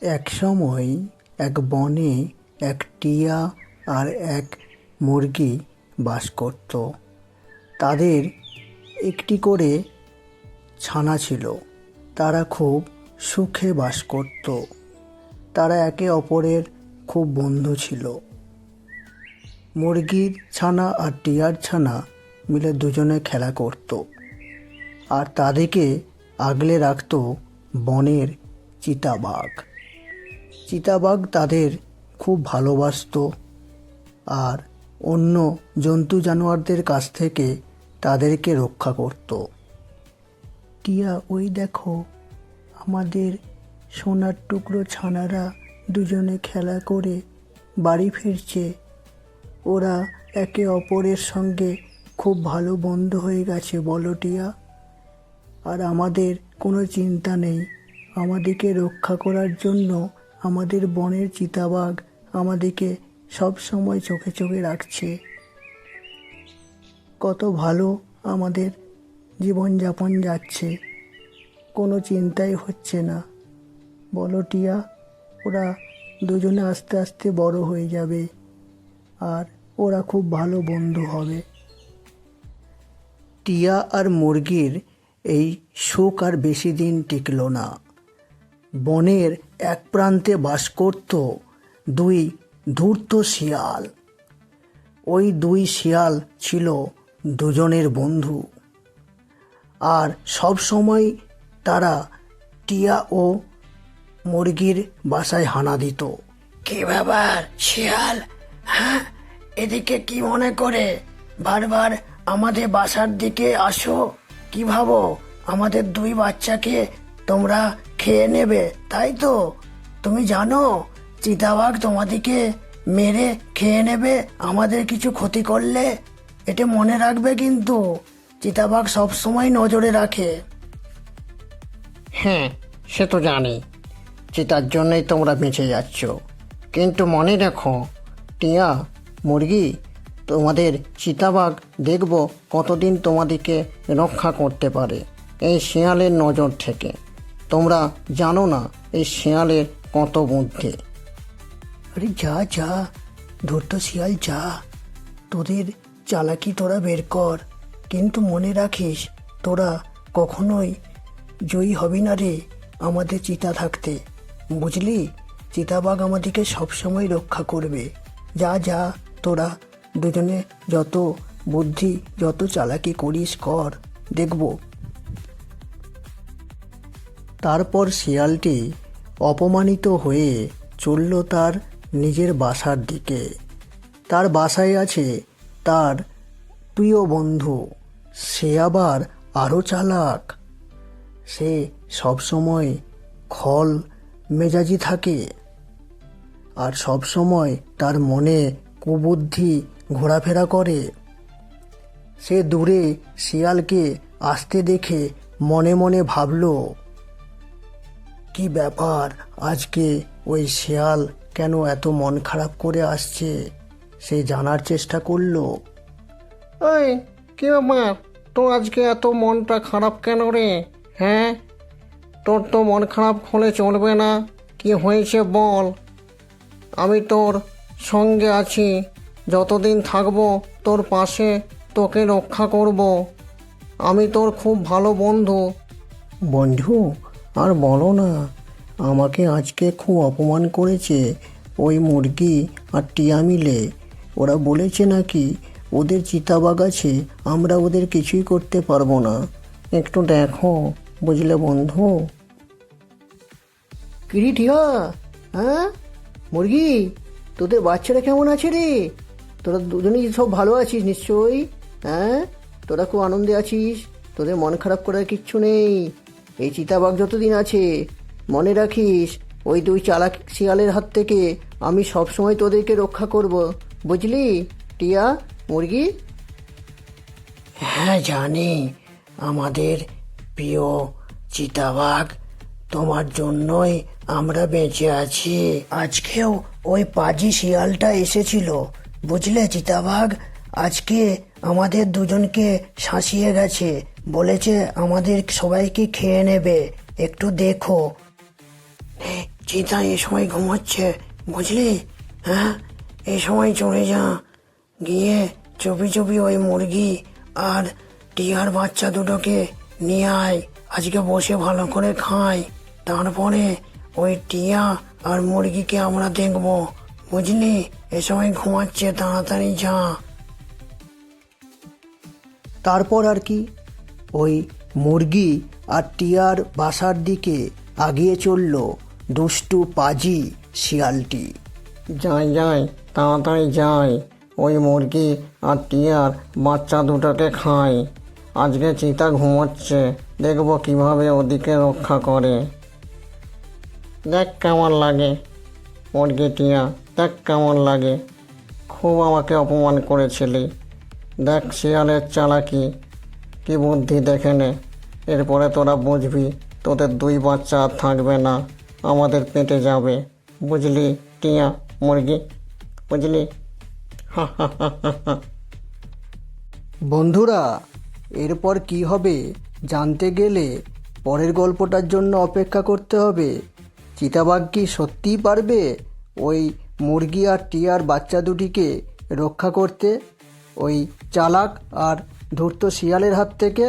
এক সময় এক বনে এক টিয়া আর এক মুরগি বাস করত। তাদের একটি করে ছানা ছিল। তারা খুব সুখে বাস করত। তারা একে অপরের খুব বন্ধু ছিল। মুরগির ছানা আর টিয়ার ছানা মিলে দুজনে খেলা করত। আর তাদেরকে আগলে রাখত বনের চিতাবাঘ। চিতাবাঘ তাদের খুব ভালোবাসতো। আর অন্য জন্তু জানোয়ারদের কাছ থেকে তাদেরকে রক্ষা করত। টিয়া, ওই দেখো, আমাদের সোনার টুকরো ছানারা দুজনে খেলা করে বাড়ি ফিরছে। ওরা একে অপরের সঙ্গে খুব ভালো বন্ধ হয়ে গেছে, বলো টিয়া। আর আমাদের কোনো চিন্তা নেই। আমাদেরকে রক্ষা করার জন্য আমাদের বনের চিতাবাঘ আমাদেরকে সব সময় চোখে চোখে রাখছে। কত ভালো আমাদের জীবনযাপন যাচ্ছে। কোনো চিন্তাই হচ্ছে না। বলো টিয়া, ওরা দুজনে আস্তে আস্তে বড় হয়ে যাবে, আর ওরা খুব ভালো বন্ধু হবে। টিয়া আর মুরগির এই সুখ আর বেশি দিন টিকল না। বনের এক প্রান্তে বাস করত দুই ধূর্ত শিয়াল। ওই দুই শিয়াল ছিল দুজনের বন্ধু। আর সব সময় তারা টিয়া ও মুরগির বাসায় হানা দিত। কি ব্যাপার শিয়াল? হ্যাঁ? এদিকে কি মনে করে? বারবার আমাদের বাসার দিকে আসো। কি ভাবো? আমাদের দুই বাচ্চাকে তোমরা খেয়ে নেবে, তাই তো? তুমি জানো, চিতাবাঘ তোমাদেরকে মেরে খেয়ে নেবে, আমাদের কিছু ক্ষতি করলে? এটা মনে রাখবে কিন্তু। চিতাবাঘ সবসময় নজরে রাখে। হ্যাঁ সে তো জানি। চিতার জন্যই তোমরা বেঁচে যাচ্ছ। কিন্তু মনে রাখো, টিয়া, মুরগি, তোমাদের চিতাবাঘ দেখব কতদিন তোমাদেরকে রক্ষা করতে পারে। এই শিয়ালের নজর থেকে। তোমরা জানো না এই শিয়ালের কত বুদ্ধি। আরে যা যা, ধূর্ত শিয়াল, যা। তোদের চালাকি তোরা বের কর, কিন্তু মনে রাখিস তোরা কখনোই জয়ী হবি না রে আমাদের চিতা থাকতে। বুঝলি? চিতাবাঘ আমাদেরকে সবসময় রক্ষা করবে। যা যা, তোরা দুজনে যত বুদ্ধি, যত চালাকি করিস কর। দেখব তারপর শিয়ালটি অপমানিত হয়ে চলল তার নিজের বাসার দিকে। তার বাসায় আছে তার প্রিয় বন্ধু। সে আবার আরও চালাক। সে সবসময় খল মেজাজি থাকে আর সবসময় তার মনে কুবুদ্ধি ঘোরাফেরা করে। সে দূরে শিয়ালকে আসতে দেখে মনে মনে ভাবলো কি ব্যাপার? আজকে ওই শেয়াল কেন এত মন খারাপ করে আসছে? সে জানার চেষ্টা করল। ওই কি ব্যাপার? তোর আজকে এত মনটা খারাপ কেন রে? হ্যাঁ? তোর তো মন খারাপ হলে চলবে না। কি হয়েছে বল? আমি তোর সঙ্গে আছি। যতদিন থাকব তোর পাশে তোকে রক্ষা করব। আমি তোর খুব ভালো বন্ধু। বন্ধু আর বলো না, আমাকে আজকে খুব অপমান করেছে ওই মুরগি আর টিয়া মিলে। ওরা বলেছে নাকি ওদের চিতাবাগ আছে, আমরা ওদের কিছুই করতে পারব না। একটু দেখো, বুঝলে বন্ধু? কিরি টিয়া হ্যাঁ? মুরগি, তোদের বাচ্চারা কেমন আছে রে? তোরা দুজনেই সব ভালো আছিস নিশ্চয়ই হ্যাঁ? তোরা খুব আনন্দে আছিস, তোদের মন খারাপ করার কিচ্ছু নেই। এই চিতাবাঘ যতদিন আছে, মনে রাখিস, ওই দুই চালাক শিয়ালের হাত থেকে আমি সবসময় তোদেরকে রক্ষা করব। বুঝলি, টিয়া, মুরগি? হ্যাঁ জানি। আমাদের প্রিয় চিতাবাঘ, তোমার জন্যই আমরা বেঁচে আছি। আজকেও ওই পাজি শিয়ালটা এসেছিল। বুঝলে, চিতাবাঘ? আজকে আমাদের দুজনকে শাসিয়ে গেছে। বলেছে, আমাদের সবাইকে খেয়ে নেবে। একটু দেখো। চিতা এ সময় ঘুমাচ্ছে, বুঝলি? হ্যাঁ এই সময় চলে যা। গিয়ে চুপি চুপি ওই মুরগি আর টিয়ার বাচ্চা দুটোকে নিয়ে আয়। আজকে বসে ভালো করে খাই। তারপরে ওই টিয়া আর মুরগিকে আমরা দেখব। বুঝলি? এ সময় ঘুমাচ্ছে, তাড়াতাড়ি যা। তারপর আর কি? ওই মুরগি আর টিয়ার বাসার দিকে আগিয়ে চলল দুষ্টু পাজি শিয়ালটি। যাই যাই, তাড়াতাড়ি যাই, ওই মুরগি আর টিয়ার বাচ্চা দুটোকে খায় আজকে চিতা ঘুমোচ্ছে, দেখব কীভাবে ওদিকে রক্ষা করে। দেখ কেমন লাগে, মুরগি, টিয়া, দেখ কেমন লাগে। খুব আমাকে অপমান করেছিলি। দেখ শিয়ালের চালাকি কি বুদ্ধি দেখে নে। এরপরে তোরা বুঝবি, তোদের দুই বাচ্চা আর থাকবে না। আমাদের পেটে যাবে। বুঝলি, টিয়া মুরগি? বুঝলি? বন্ধুরা, এরপর কি হবে জানতে গেলে পরের গল্পটার জন্য অপেক্ষা করতে হবে। চিতাবাঘ কি সত্যিই পারবে ওই মুরগি আর টিয়ার বাচ্চা দুটিকে রক্ষা করতে? ওই চালাক আর ধূর্ত শিয়ালের হাত থেকে